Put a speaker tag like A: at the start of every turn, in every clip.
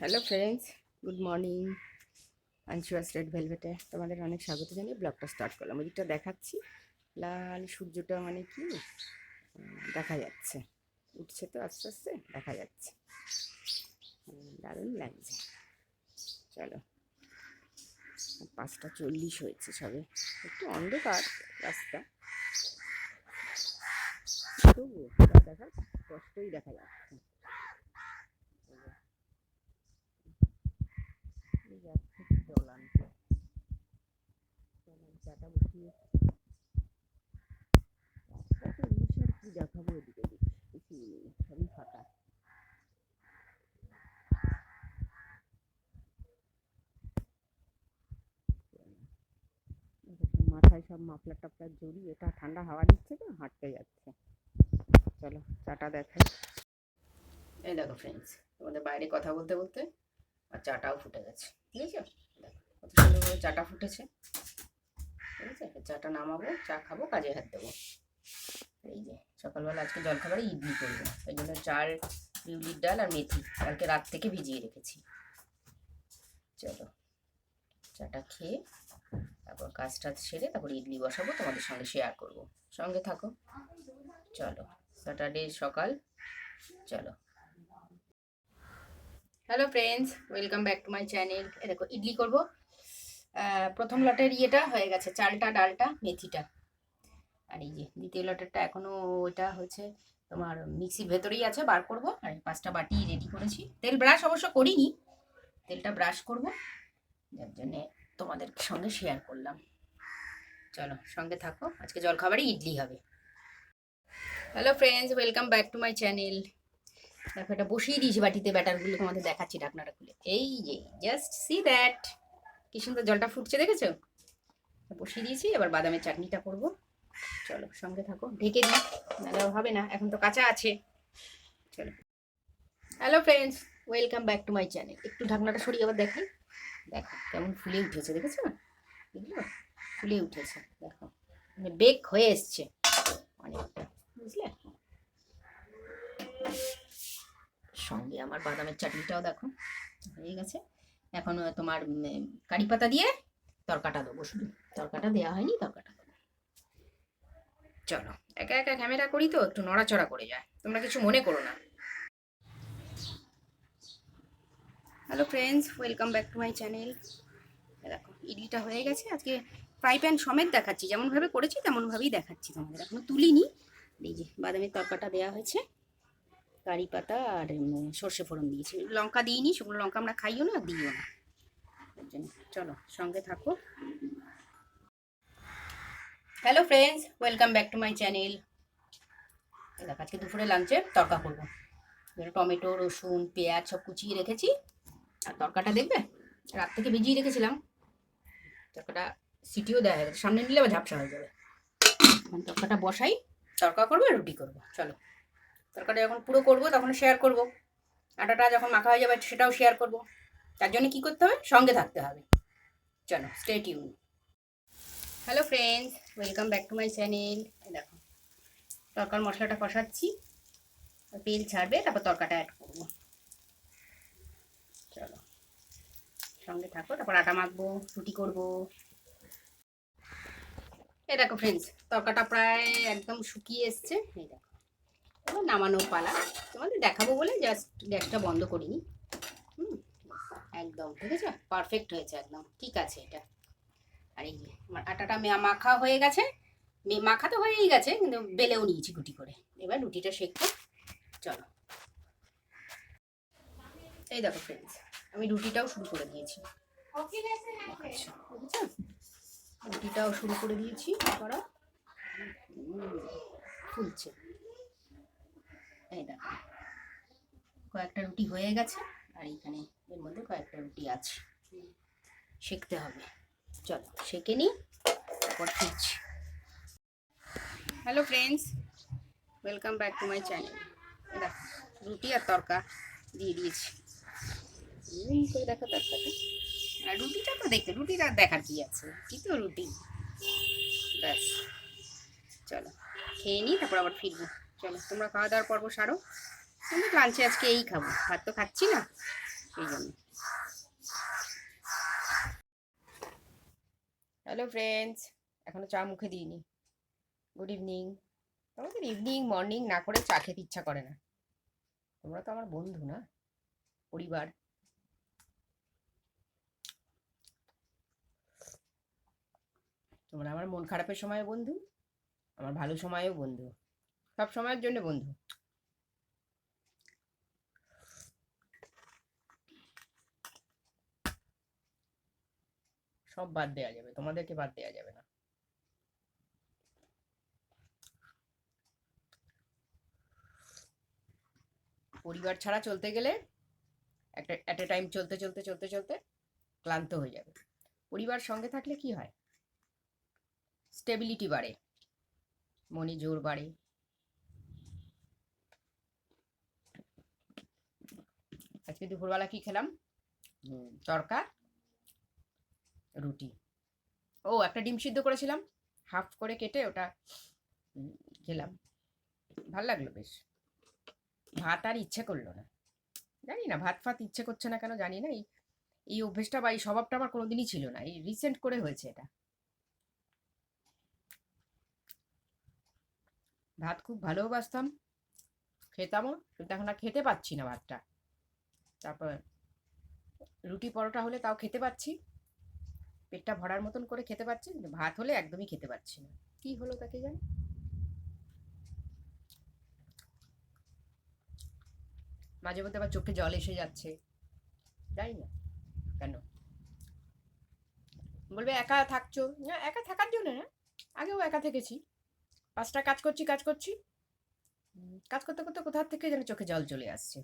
A: Hello friends good morning আনসুয়াস red ভেলভেটে তোমাদের অনেক স্বাগত জানিয়ে ব্লগটা স্টার্ট করলাম। ওইদিকটা দেখাচ্ছি। লাল সূর্যটা মানে কি? দেখা যাচ্ছে। উঠছে তো আস্তে আস্তে, দেখা যাচ্ছে। দারুণ লাগছে। চলো। পাঁচটা চল্লিশ হয়েছে সবে। একটু অন্ধকার রাস্তা। তবুও দেখা কষ্টই দেখা যাচ্ছে এই আনতে চাটা বসিয়ে রাস্তাতে ইলিশ আর কি দেখাবো এদিকে? কিছুই নেই সবই ফাঁকা। মাথায় সব মাফলার টাফলার জড়িয়ে, এটা ঠান্ডা হাওয়া দিচ্ছে তো, হাঁটতে যাচ্ছে। চলো, চাটা দেখাই। এই দেখো ফ্রেন্ডস তোমাদের বাইরে কথা বলতে বলতে আর চাটাও ফুটে গেছে। ঠিক আছে চাটা ফুটেছে। ঠিক আছে? চাটা নামাবো, চা খাব কাজে হাত দেবো এই যে, সকালবেলা আজকে জলখাবারে ইডলি করব। এই জন্য চাল, বিউলির ডাল আর মেথি কালকে রাত থেকে ভিজিয়ে রেখেছি। চলো, চাটা খেয়ে তারপর কাজ টাজ সেরে তারপর ইডলি বসাবো, তোমাদের সঙ্গে শেয়ার করব। সঙ্গে থাকো। চলো স্যাটারডে সকাল। চলো। Hello friends welcome back to my channel এ দেখো, ইডলি করব। প্রথম লটের ইয়েটা হয়ে গেছে, চালটা, ডালটা, মেথিটা। আর এই যে দ্বিতীয় লটেরটা এখনও ওইটা হচ্ছে তোমার মিক্সির ভেতরেই আছে, বার করব। আর এই পাঁচটা বাটি রেডি করেছি। তেল ব্রাশ অবশ্য করিনি, তেলটা ব্রাশ করব। যার জন্যে তোমাদের সঙ্গে শেয়ার করলাম। চলো, সঙ্গে থাকো। আজকে জলখাবারে ইডলি হবে। Hello friends welcome back to my channel দেখো, এটা বসিয়ে দিয়েছি বাটিতে ব্যাটারগুলো তোমাদের দেখাচ্ছি ঢাকনাটা খুলে। এই যে জাস্ট সি দ্যাট কি সুন্দর জলটা ফুটছে দেখেছ? বসিয়ে দিয়েছি, এবার বাদামের চাটনিটা করব। চলো, সঙ্গে থাকো। ঢেকে দিই, নাহলে হবে না, এখন তো কাঁচা আছে। চলো। Hello friends welcome back to my channel একটু ঢাকনাটা সরিয়ে আবার দেখাই দেখো, কেমন ফুলে উঠেছে, দেখেছ? বুঝলো ফুলে উঠেছে, দেখো। মানে বেক হয়ে এসছে। অনেকটা, বুঝলে? সঙ্গে আমার বাদামের চাটনিটাও দেখো, হয়ে গেছে। এখন তোমার কারি পাতা দিয়ে তরকাটা দেবো শুধু। তরকাটা দেওয়া হয়নি, তরকাটা দেবো। চলো, একা একা ক্যামেরা করি তো, একটু নড়াচড়া করে যায়। তোমরা কিছু মনে করো না। Hello friends welcome back to my channel দেখো ইডলিটা হয়ে গেছে। আজকে ফ্রাই প্যান সমেত দেখাচ্ছি। যেমনভাবে করেছি, তেমনভাবেই দেখাচ্ছি তোমাদের। এখনও তুলিনি। এই যে, বাদামের তরকাটা দেওয়া হয়েছে। কারি পাতা আর সর্ষে ফোড়ন দিয়েছি। লঙ্কা দিইনি, শুকনো লঙ্কা আমরা খাইও না দিইও না। চলো, সঙ্গে থাকো। Hello friends welcome back to my channel দেখো, আজকে দুপুরে লাঞ্চে তরকা করব। টমেটো, রসুন, পেঁয়াজ সব কুচিয়ে রেখেছি। আর তরকাটা দেখবে? রাত থেকে ভিজিয়ে রেখেছিলাম। তরকাটা সিটিও দেওয়া হয়ে গেছে। সামনে নিলে আবার ঝাপসা হয়ে যাবে। তরকাটা বসাই, তরকা করব আর রুটি করব। চলো। তরকাটা যখন পুরো করব, তখন শেয়ার করব। আটাটা যখন মাখা হয়ে যাবে, সেটাও শেয়ার করব। তার জন্য কি করতে হবে? সঙ্গে থাকতে হবে। চলো stay tune hello friends welcome back to my channel দেখো, তরকার মশলাটা কষাচ্ছি। তেল ছাড়বে, তারপর তরকাটা অ্যাড করব। চলো, সঙ্গে থাকো, তারপর আটা মাখবো, রুটি করব। এই দেখো ফ্রেন্ডস তরকাটা প্রায় একদম শুকিয়ে এসছে। এই দেখো এবার নামানো পালা। তোমাদের দেখাবো বলে জাস্ট গ্যাসটা বন্ধ করিনি। হুম, একদম, ঠিক আছে? পারফেক্ট হয়েছে একদম, ঠিক আছে এটা। আর এই আমার আটাটা মাখা হয়ে গেছে। মাখা তো হয়েই গেছে, কিন্তু বেলেও নিয়েছি গুটি করে। এবার রুটিটা শেখবো। চলো। এই দেখো ফ্রেন্ডস আমি রুটিটাও শুরু করে দিয়েছি। আচ্ছা? রুটিটাও শুরু করে দিয়েছি করা ফুলছে। এই দেখো। কয়েকটা রুটি হয়ে গেছে, আর এখানে এর মধ্যে কয়েকটা রুটি আছে। সেঁকতে হবে। চলো সেঁকে নিই তারপর ফিরছি hello friends welcome back to my channel দেখো, রুটি আর তরকা দিয়ে দিয়েছি। করে দেখো তরকাটা। আর রুটিটা তো দেখতে রুটিটা দেখার কি আছে? কি তো রুটি? ব্যাস, চলো, খেয়ে নিই তারপর আবার ফিরবো। চলো, তোমরা খাওয়া দাওয়ার পর্ব সারো। আমি লাঞ্চে আজকে এই খাব। ভাত তো খাচ্ছি না, এই জন্য। হ্যালো ফ্রেন্ডস এখনও চা মুখে দিইনি। গুড ইভিনিং তোমাদের ইভিনিং মর্নিং না করে চা খেতে ইচ্ছা করে না। তোমরা তো আমার বন্ধু না, পরিবার। তোমরা আমার মন খারাপের সময় বন্ধু, আমার ভালো সময়েও বন্ধু। সব সময়ের জন্য বন্ধু। সব বাদ দেওয়া যাবে, তোমাদেরকে বাদ দেওয়া যাবে না। পরিবার ছাড়া চলতে গেলে একটা অ্যাট এ টাইম চলতে চলতে চলতে চলতে ক্লান্ত হয়ে যাবে। পরিবার সঙ্গে থাকলে কি হয়? স্টেবিলিটি বাড়ে, মনে জোর বাড়ে আজকে দুপুরবেলা কি খেলাম? তরকা রুটি। ও একটা ডিম সিদ্ধ করেছিলাম। হাফ করে কেটে ওটা খেলাম। ভালো লাগল বেশ। ভাত আর ইচ্ছে করল না। জানি না ভাত ফাত ইচ্ছে করছে না কেন জানি না। এই এই অভ্যেসটা বা এই স্বভাবটা আমার কোনোদিনই ছিল না। এই রিসেন্ট করে হয়েছে এটা। ভাত খুব ভালোবাসতাম খেতামও কিন্তু এখন আর খেতে পাচ্ছি না ভাতটা। তারপর রুটি পরোটা হলে তাও খেতে পাচ্ছি পেটটা ভরার মতন করে খেতে পাচ্ছি কিন্তু ভাত হলে একদমই খেতে পাচ্ছি না। কি হলো তাকে জানি? মাঝে মধ্যে আবার চোখে জল এসে যাচ্ছে। জানি না কেন। বলবে একা থাকছো? না একা থাকার জন্য না আগেও একা থেকেছি। পাঁচটা কাজ করছি কাজ করছি। কাজ করতে করতে কোথা থেকে যেন চোখে জল চলে আসছে।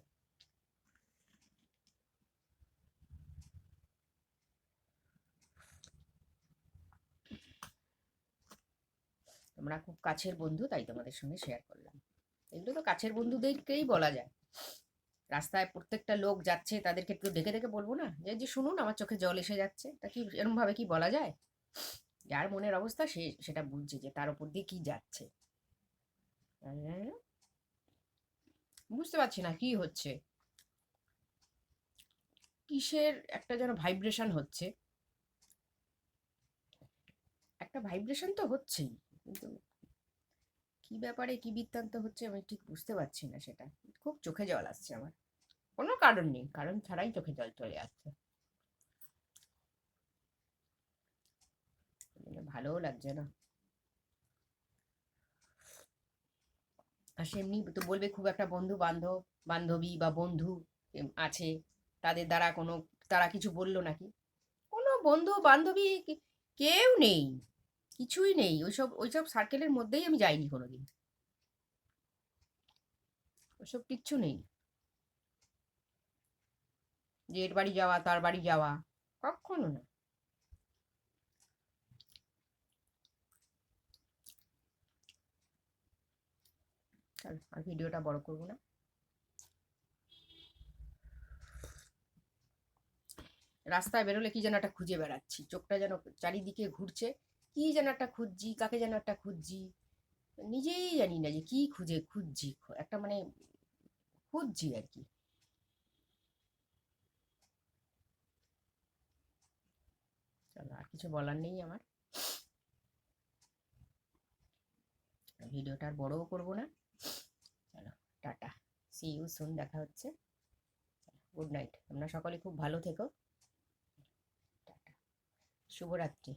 A: তোমরা খুব কাছের বন্ধু, তাই তোমাদের সঙ্গে শেয়ার করলাম। এগুলো তো কাছের বন্ধুদেরকেই বলা যায়। রাস্তায় প্রত্যেকটা লোক যাচ্ছে, তাদেরকে একটু দেখে দেখে বলব না। যে যে, শুনুন, আমার চোখে জল এসে যাচ্ছে। তা কি এরকম ভাবে কি বলা যায়? যার মনের অবস্থা, সে সেটা বুঝছে যে, তার উপর দিয়ে কি যাচ্ছে। বুঝতে পারছি না, কি হচ্ছে? কিসের একটা যেন ভাইব্রেশন হচ্ছে? একটা ভাইব্রেশন তো হচ্ছেই। কিন্তু কি ব্যাপারে কি বৃত্তান্ত হচ্ছে আমি ঠিক বুঝতে পারছি না সেটা। খুব চোখে জল আসছে আমার। কোনো কারণ নেই, কারণ ছাড়াই চোখে জল চলে আসছে। ভালোও লাগছে না। আর সেমনি তো বলবে খুব একটা বন্ধু বান্ধব, বান্ধবী বা বন্ধু আছে, তাদের দ্বারা কোনো, তারা কিছু বলল নাকি? কোনো বন্ধু বান্ধবী কেউ নেই। কিছুই নেই। ওইসব ওইসব সার্কেলের মধ্যেই আমি যাইনি কোনোদিন। ওসব কিচ্ছু নেই। যে এর বাড়ি যাওয়া, তার বাড়ি যাওয়া, কখনো না। আর ভিডিওটা বড় করব না। রাস্তায় বেরোলে কি যেন একটা খুঁজে বেড়াচ্ছি। চোখটা যেন চারিদিকে ঘুরছে। কি যেন একটা খুঁজছি, কাকে যেন একটা খুঁজছি, নিজেই জানি না যে কি খুঁজে, খুঁজছি একটা মানে খুঁজছি আর কি। চলো, আর কিছু বলার নেই আমার। ভিডিওটা আর বড়ও করব না। চলো, টাটা। সি ইউ সুন দেখা হচ্ছে। গুড নাইট তোমরা সকলে খুব ভালো থেকো। টাটা। শুভরাত্রি।